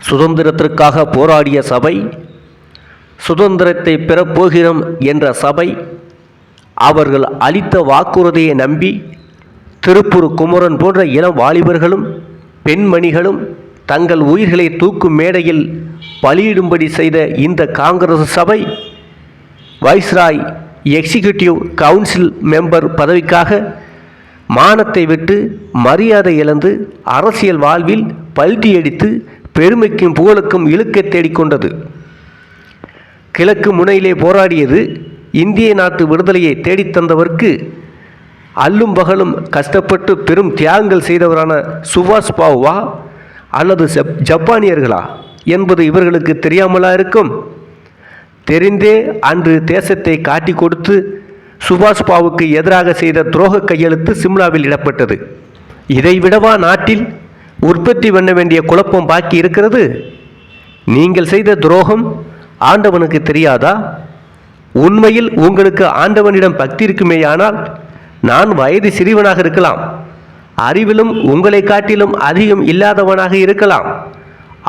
சுதந்திரத்திற்காக போராடிய சபை சுதந்திரத்தை பெறப்போகிறோம் என்ற சபை அவர்கள் அளித்த வாக்குறுதியை நம்பி திருப்பூர் குமரன் போன்ற இளம் வாலிபர்களும் பெண்மணிகளும் தங்கள் உயிர்களை தூக்கும் மேடையில் பலியிடும்படி செய்த இந்த காங்கிரஸ் சபை வைஸ்ராய் எக்ஸிக்யூட்டிவ் கவுன்சில் மெம்பர் பதவிக்காக மானத்தை விட்டு மரியாதை இழந்து அரசியல் வாழ்வில் பல்ட்டியடித்து பெருமைக்கும் புகழுக்கும் இழுக்க தேடிக்கொண்டது. கிழக்கு முனையிலே போராடியது இந்திய நாட்டு விடுதலையை தேடித்தந்தவர்க்கு அல்லும் பகலும் கஷ்டப்பட்டு பெரும் தியாகங்கள் செய்தவரான சுபாஷ் பாவா அல்லது ஜப்பானியர்களா என்பது இவர்களுக்கு தெரியாமலா இருக்கும். தெரிந்தே அன்று தேசத்தை காட்டி கொடுத்து சுபாஷ் பாவுக்கு எதிராக செய்த துரோக கையெழுத்து சிம்லாவில் இடப்பட்டது. இதைவிடவா நாட்டில் உற்பத்தி பண்ண வேண்டிய குழப்பம் பாக்கி இருக்கிறது. நீங்கள் செய்த துரோகம் ஆண்டவனுக்கு தெரியாதா? உண்மையில் உங்களுக்கு ஆண்டவனிடம் பக்தி இருக்குமேயானால் நான் வயது சிறியவனாக இருக்கலாம். அறிவிலும் உங்களை காட்டிலும் அதிகம் இல்லாதவனாக இருக்கலாம்.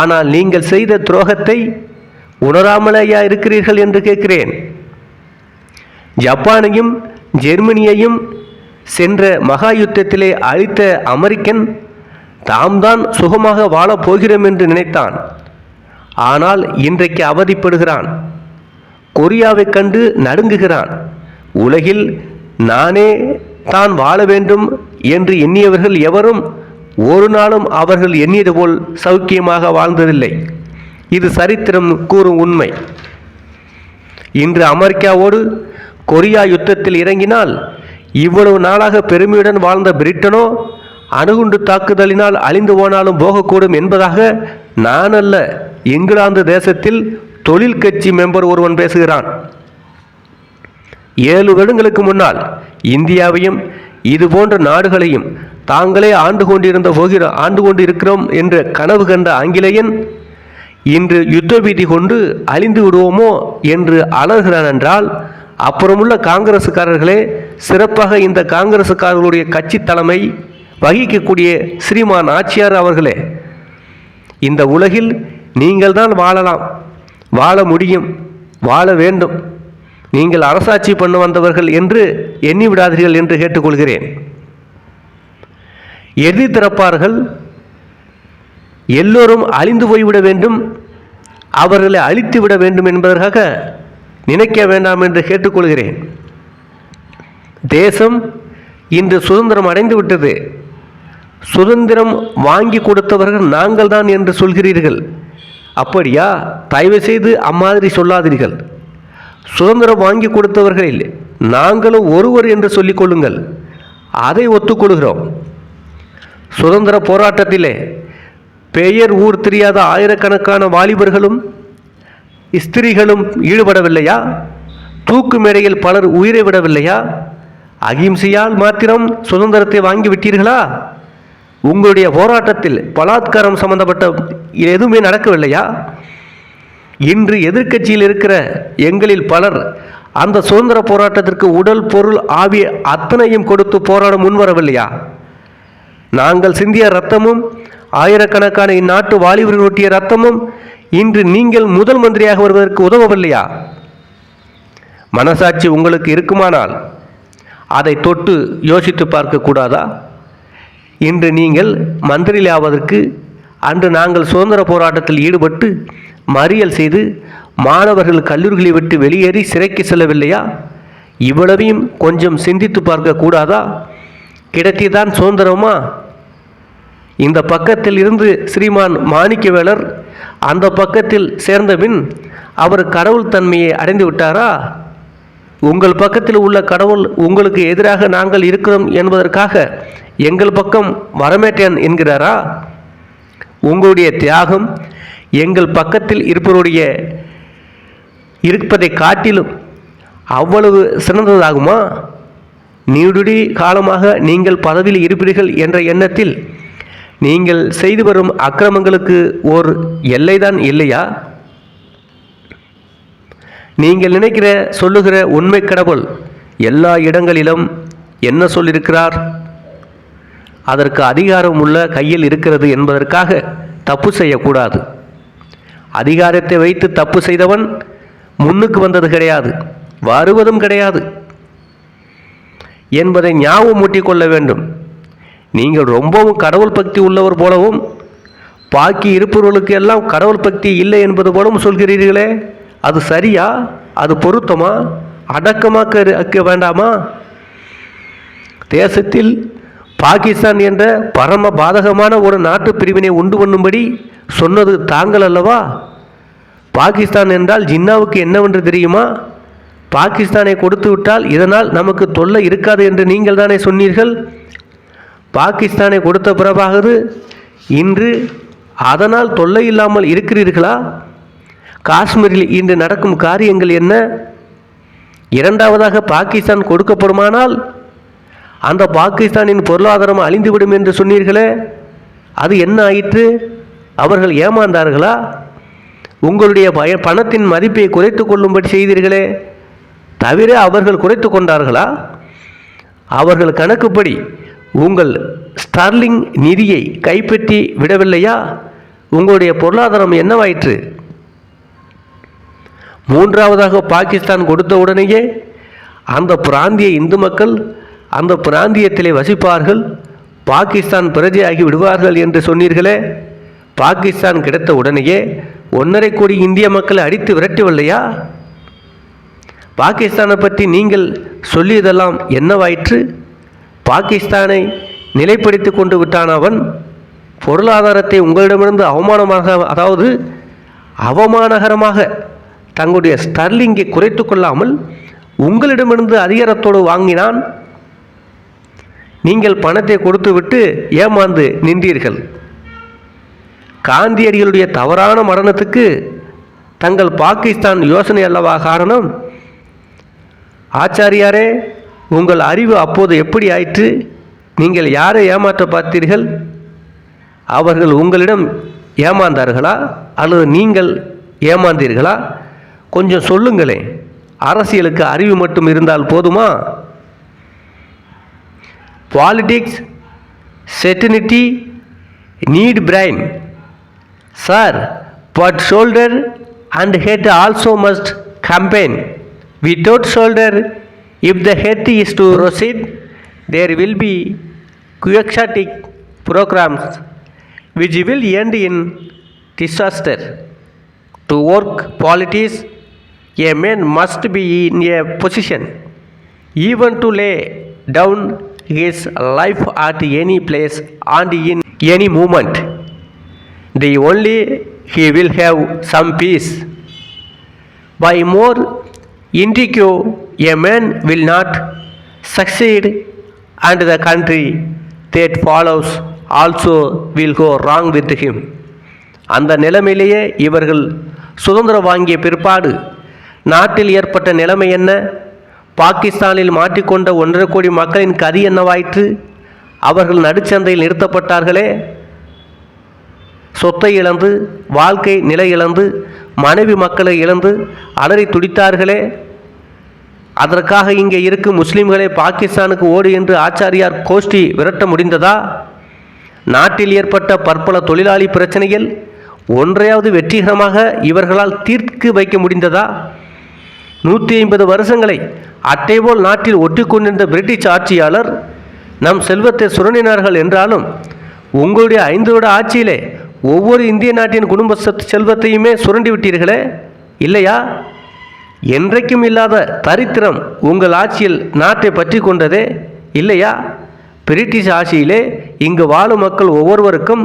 ஆனால் நீங்கள் செய்த துரோகத்தை உணராமலேயா இருக்கிறீர்கள் என்று கேட்கிறேன். ஜப்பானையும் ஜெர்மனியையும் சென்ற மகா யுத்தத்திலே அழித்த அமெரிக்கன் தாம் தான் சுகமாக வாழப் போகிறோம் என்று நினைத்தான். ஆனால் இன்றைக்கு அவதிப்படுகிறான். கொரியாவைக் கண்டு நடுங்குகிறான். உலகில் நானே தான் வாழ வேண்டும் என்று எண்ணியவர்கள் எவரும் ஒரு நாளும் அவர்கள் எண்ணியது போல் சௌக்கியமாக வாழ்ந்ததில்லை. இது சரித்திரம் கூறும் உண்மை. இன்று அமெரிக்காவோடு கொரியா யுத்தத்தில் இறங்கினால் இவ்வளவு நாளாக பெருமையுடன் வாழ்ந்த பிரிட்டனோ அணுகுண்டு தாக்குதலினால் அழிந்து போனாலும் போகக்கூடும் என்பதாக நான் அல்ல இங்கிலாந்து தேசத்தில் தொழில் கட்சி மெம்பர் ஒருவன் பேசுகிறான். ஏழு வருடங்களுக்கு முன்னால் இந்தியாவையும் இது போன்ற நாடுகளையும் தாங்களே ஆண்டு கொண்டிருந்த போகிற ஆண்டு கொண்டிருக்கிறோம் என்ற கனவு கண்ட ஆங்கிலேயன் இன்று யுத்த பீதி கொண்டு அழிந்து விடுவோமோ என்று அலர்கிறான் என்றால் அப்புறமுள்ள காங்கிரசுக்காரர்களே சிறப்பாக இந்த காங்கிரசுக்காரர்களுடைய கட்சி தலைமை வகிக்கக்கூடிய ஸ்ரீமான் ஆச்சியார் அவர்களே இந்த உலகில் நீங்கள் தான் வாழலாம். வாழ முடியும். வாழ வேண்டும். நீங்கள் அரசாட்சி பண்ண வந்தவர்கள் என்று எண்ணி விடாதீர்கள் என்று கேட்டுக்கொள்கிறேன். எதிர்த்திறப்பார்கள் எல்லோரும் அழிந்து போய்விட வேண்டும். அவர்களை அழித்து விட வேண்டும் என்பதற்காக நினைக்க வேண்டாம் என்று கேட்டுக்கொள்கிறேன். தேசம் இன்று சுதந்திரம் அடைந்து விட்டது. சுதந்திரம் வாங்கி கொடுத்தவர்கள் நாங்கள் தான் என்று சொல்கிறீர்கள். அப்படியா? தயவு செய்து அம்மாதிரி சொல்லாதீர்கள். சுதந்திரம் வாங்கி கொடுத்தவர்களில் நாங்களும் ஒருவர் என்று சொல்லிக் கொள்ளுங்கள். அதை ஒத்துக்கொள்கிறோம். சுதந்திர போராட்டத்திலே பெயர் ஊர் தெரியாத ஆயிரக்கணக்கான வாலிபர்களும் ஸ்திரீகளும் ஈடுபடவில்லையா? தூக்கு மேடையில் பலர் உயிரை விடவில்லையா? அகிம்சையால் மாத்திரம் சுதந்திரத்தை வாங்கி விட்டீர்களா? உங்களுடைய போராட்டத்தில் பலாத்காரம் சம்பந்தப்பட்ட எதுவுமே நடக்கவில்லையா? இன்று எதிர்க்கட்சியில் இருக்கிற எங்களில் பலர் அந்த சுதந்திர போராட்டத்திற்கு உடல் பொருள் ஆவிய அத்தனையும் கொடுத்து போராட முன்வரவில்லையா? நாங்கள் சிந்திய ரத்தமும் ஆயிரக்கணக்கான இந்நாட்டு வாலிபர்கள் ஒட்டிய ரத்தமும் இன்று நீங்கள் முதல் மந்திரியாக வருவதற்கு உதவவில்லையா? மனசாட்சி உங்களுக்கு இருக்குமானால் அதை தொட்டு யோசித்து பார்க்கக்கூடாதா? இன்று நீங்கள் மந்திரியில் ஆவதற்கு அன்று நாங்கள் சுதந்திர போராட்டத்தில் ஈடுபட்டு மறியல் செய்து மாணவர்கள் கல்லூரிகளை விட்டு வெளியேறி சிறைக்கு செல்லவில்லையா? இவ்வளவையும் கொஞ்சம் சிந்தித்து பார்க்க கூடாதா? கிடைத்ததான் சுதந்திரமா? இந்த பக்கத்தில் இருந்து ஸ்ரீமான் மாணிக்கவேலர் அந்த பக்கத்தில் சேர்ந்தபின் அவர் கடவுள் தன்மையை அடைந்து விட்டாரா? உங்கள் பக்கத்தில் உள்ள கடவுள் உங்களுக்கு எதிராக நாங்கள் இருக்கிறோம் என்பதற்காக எங்கள் பக்கம் வரமேட்டேன் என்கிறாரா? உங்களுடைய தியாகம் எங்கள் பக்கத்தில் இருப்பவருடைய இருப்பதை காட்டிலும் அவ்வளவு சிறந்ததாகுமா? நீடுடி காலமாக நீங்கள் பதவியில் இருப்பீர்கள் என்ற எண்ணத்தில் நீங்கள் செய்து வரும் அக்கிரமங்களுக்கு ஓர் எல்லைதான் இல்லையா? நீங்கள் நினைக்கிற சொல்லுகிற உண்மை கடவுள் எல்லா இடங்களிலும் என்ன சொல்லியிருக்கிறார்? அதற்கு அதிகாரம் உள்ள கையில் இருக்கிறது என்பதற்காக தப்பு செய்யக்கூடாது. அதிகாரத்தை வைத்து தப்பு செய்தவன் முன்னுக்கு வந்தது கிடையாது வருவதும் கிடையாது என்பதை ஞாபகம் ஊட்டிக்கொள்ள வேண்டும். நீங்கள் ரொம்பவும் கடவுள் பக்தி உள்ளவர் போலவும் பாக்கி இருப்பவர்களுக்கு எல்லாம் கடவுள் பக்தி இல்லை என்பது போலவும் சொல்கிறீர்களே. அது சரியா? அது பொருத்தமா? அடக்கமாக்க இருக்க வேண்டாமா? தேசத்தில் பாகிஸ்தான் என்ற பரம பாதகமான ஒரு நாட்டு பிரிவினை உண்டு பண்ணும்படி சொன்னது தாங்கள் அல்லவா? பாகிஸ்தான் என்றால் ஜின்னாவுக்கு என்னவென்று தெரியுமா? பாகிஸ்தானை கொடுத்து விட்டால் இதனால் நமக்கு தொல்லை இருக்காது என்று நீங்கள் தானே சொன்னீர்கள்? பாகிஸ்தானை கொடுத்த பிறகாவது இன்று அதனால் தொல்லை இல்லாமல் இருக்கிறீர்களா? காஷ்மீரில் இன்று நடக்கும் காரியங்கள் என்ன? இரண்டாவதாக பாகிஸ்தான் கொடுக்கப்படுமானால் அந்த பாகிஸ்தானின் பொருளாதாரம் அழிந்துவிடும் என்று சொன்னீர்களே அது என்ன ஆயிற்று? அவர்கள் ஏமாந்தார்களா? உங்களுடைய பய பணத்தின் மதிப்பை குறைத்து கொள்ளும்படி செய்தீர்களே தவிர அவர்கள் குறைத்து கொண்டார்களா? அவர்கள் கணக்குப்படி உங்கள் ஸ்டார்லிங் நிதியை கைப்பற்றி விடவில்லையா? உங்களுடைய பொருளாதாரம் என்னவாயிற்று? மூன்றாவதாக பாகிஸ்தான் கொடுத்த உடனேயே அந்த பிராந்திய இந்து மக்கள் அந்த பிராந்தியத்திலே வசிப்பார்கள் பாகிஸ்தான் பிரஜையாகி விடுவார்கள் என்று சொன்னீர்களே பாகிஸ்தான் கிடைத்த உடனேயே ஒன்றரை கோடி இந்திய மக்களை அடித்து விரட்டவில்லையா? பாகிஸ்தானை பற்றி நீங்கள் சொல்லியதெல்லாம் என்னவாயிற்று? பாகிஸ்தானை நிலைப்படுத்தி கொண்டு விட்டான் அவன். பொருளாதாரத்தை உங்களிடமிருந்து அவமானமாக அதாவது அவமானகரமாக தங்களுடைய ஸ்டர்லிங்கை குறைத்து கொள்ளாமல் உங்களிடமிருந்து அதிகாரத்தோடு வாங்கினான். நீங்கள் பணத்தை கொடுத்துவிட்டு ஏமாந்து நின்றீர்கள். காந்தியடிகளுடைய தவறான மரணத்துக்கு தங்கள் பாகிஸ்தான் யோசனை அல்லவா காரணம்? ஆச்சாரியாரே உங்கள் அறிவு அப்போது எப்படி ஆயிற்று? நீங்கள் யாரை ஏமாற்ற பார்த்தீர்கள்? அவர்கள் உங்களிடம் ஏமாந்தார்களா? அல்லது நீங்கள் ஏமாந்தீர்களா? கொஞ்சம் சொல்லுங்களேன் அரசியலுக்கு அறிவு மட்டும் இருந்தால் போதுமா politics certainly need brain sir but shoulder and head also must combine without shoulder if the head is to proceed there will be quixotic programmes which will end in disaster to work politics a man must be in a position even to lay down his life at any place and in any moment the only he will have some peace by more intrigue a man will not succeed and the country that follows also will go wrong with him அந்த நிலைமையிலேயே இவர்கள் சுதந்திரம் வாங்கிய பிற்பாடு நாட்டில் ஏற்பட்ட நிலைமை என்ன? பாகிஸ்தானில் மாட்டிக்கொண்ட ஒன்றரை கோடி மக்களின் கதி என்னவாயிற்று? அவர்கள் நடுச்சந்தையில் நிறுத்தப்பட்டார்களே? சொத்தை இழந்து வாழ்க்கை நிலை இழந்து மனைவி மக்களை இழந்து அலறி துடித்தார்களே? அதற்காக இங்கே இருக்கும் முஸ்லிம்களை பாகிஸ்தானுக்கு ஓடு என்று ஆச்சாரியார் கோஷ்டி விரட்ட முடிந்ததா? நாட்டில் ஏற்பட்ட பற்பல தொழிலாளி பிரச்சனைகள் ஒன்றையாவது வெற்றிகரமாக இவர்களால் தீர்த்து வைக்க முடிந்ததா? நூற்றி ஐம்பது வருஷங்களை அட்டைபோல் நாட்டில் ஒட்டி கொண்டிருந்த பிரிட்டிஷ் ஆட்சியாளர் நம் செல்வத்தை சுரண்டினார்கள் என்றாலும் உங்களுடைய ஐந்து வருட ஆட்சியிலே ஒவ்வொரு இந்திய நாட்டின் குடும்ப செல்வத்தையுமே சுரண்டி விட்டீர்களே இல்லையா? என்றைக்கும் இல்லாத தரித்திரம் உங்கள் ஆட்சியில் நாட்டை பற்றி கொண்டதே இல்லையா? பிரிட்டிஷ் ஆட்சியிலே இங்கு வாழும் மக்கள் ஒவ்வொருவருக்கும்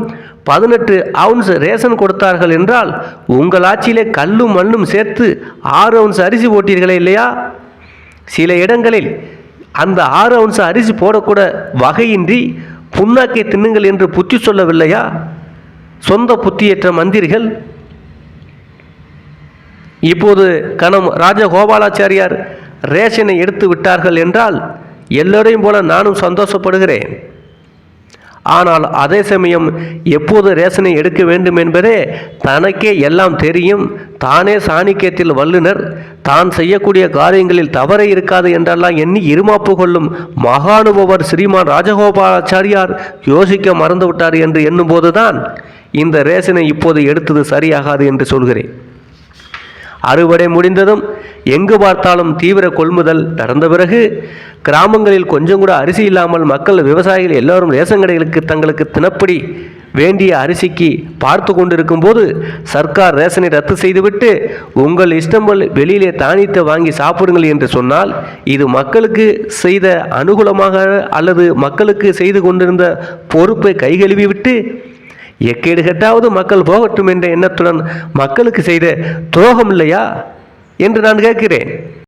பதினெட்டு அவுன்ஸ் ரேஷன் கொடுத்தார்கள் என்றால் உங்கள் ஆட்சியிலே கல்லும் மண்ணும் சேர்த்து ஆறு அவுன்ஸ் அரிசி போட்டீர்களே இல்லையா? சில இடங்களில் அந்த ஆறு அவுன்ஸ் அரிசி போடக்கூட வகையின்றி புண்ணாக்கை தின்னுங்கள் என்று புத்தி சொல்லவில்லையா? சொந்த புத்தியற்ற மந்திரிகள்? இப்போது கணம் ராஜகோபாலாச்சாரியார் ரேஷனை எடுத்து விட்டார்கள் என்றால் எல்லோரையும் போல நானும் சந்தோஷப்படுகிறேன். ஆனால் அதே சமயம் எப்போது ரேஷனை எடுக்க வேண்டும் என்பதே தனக்கே எல்லாம் தெரியும். தானே சாணிக்கியத்தில் வல்லுனர் தான் செய்யக்கூடிய காரியங்களில் தவறே இருக்காது என்றெல்லாம் எண்ணி இருமாப்பு கொள்ளும் மகானுபவர் ஸ்ரீமான் ராஜகோபாலாச்சாரியார் யோசிக்க மறந்துவிட்டார் என்று எண்ணும்போதுதான் இந்த ரேஷனை இப்போது எடுத்தது சரியாகாது என்று சொல்கிறேன். அறுவடை முடிந்ததும் எங்கு பார்த்தாலும் தீவிர கொள்முதல் நடந்த பிறகு கிராமங்களில் கொஞ்சம் கூட அரிசி இல்லாமல் மக்கள் விவசாயிகள் எல்லோரும் ரேஷன் கடைகளுக்கு தங்களுக்கு தினப்படி வேண்டிய அரிசிக்கு பார்த்து கொண்டிருக்கும் போது சர்க்கார் ரேஷனை ரத்து செய்துவிட்டு உங்கள் இஷ்டம் போல் வெளியிலே தானியத்தை வாங்கி சாப்பிடுங்கள் என்று சொன்னால் இது மக்களுக்கு செய்த அனுகூலமாக அல்லது மக்களுக்கு செய்து கொண்டிருந்த பொறுப்பை கைகழுவி விட்டு எக்கேடு கட்டாவது மக்கள் போகட்டும் என்ற எண்ணத்துடன் மக்களுக்கு செய்த துரோகம் இல்லையா? என்று நான் கேட்கிறேன்.